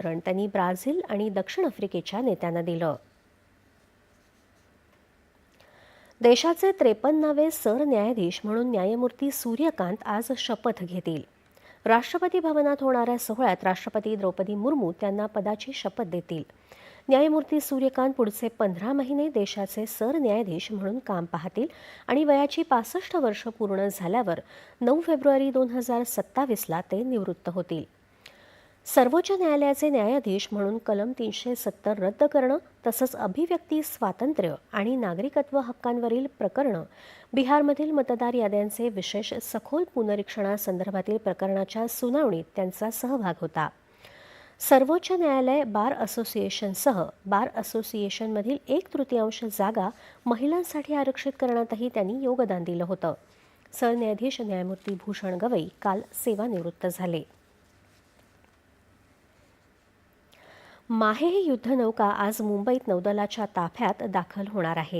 आमंत्रण त्यांनी ब्राझील आणि दक्षिण आफ्रिकेच्या नेत्यांना दिलं. देशाचे त्रेपन्नावे सरन्यायाधीश म्हणून न्यायमूर्ती सूर्यकांत आज शपथ घेतील. राष्ट्रपती भवनात होणाऱ्या सोहळ्यात राष्ट्रपती द्रौपदी मुर्मू त्यांना पदाची शपथ देतील. न्यायमूर्ती सूर्यकांत पुढचे पंधरा महिने देशाचे सरन्यायाधीश म्हणून काम पाहतील आणि वयाची पासष्ट वर्ष पूर्ण झाल्यावर नऊ फेब्रुवारी दोन हजार सत्तावीसला ते निवृत्त होतील. सर्वोच्च न्यायालयाचे न्यायाधीश म्हणून कलम तीनशे सत्तर रद्द करणं तसंच अभिव्यक्ती स्वातंत्र्य आणि नागरिकत्व हक्कांवरील प्रकरणं बिहारमधील मतदार याद्यांचे विशेष सखोल पुनरीक्षणासंदर्भातील प्रकरणाच्या सुनावणीत त्यांचा सहभाग होता. सर्वोच्च न्यायालय बार असोसिएशनसह बार असोसिएशनमधील एक तृतीयांश जागा महिलांसाठी आरक्षित करण्यातही त्यांनी योगदान दिलं होतं. सरन्यायाधीश न्यायमूर्ती भूषण गवई काल सेवानिवृत्त झाले. माहे ही युद्धनौका आज मुंबईत नौदलाच्या ताफ्यात दाखल होणार आहे.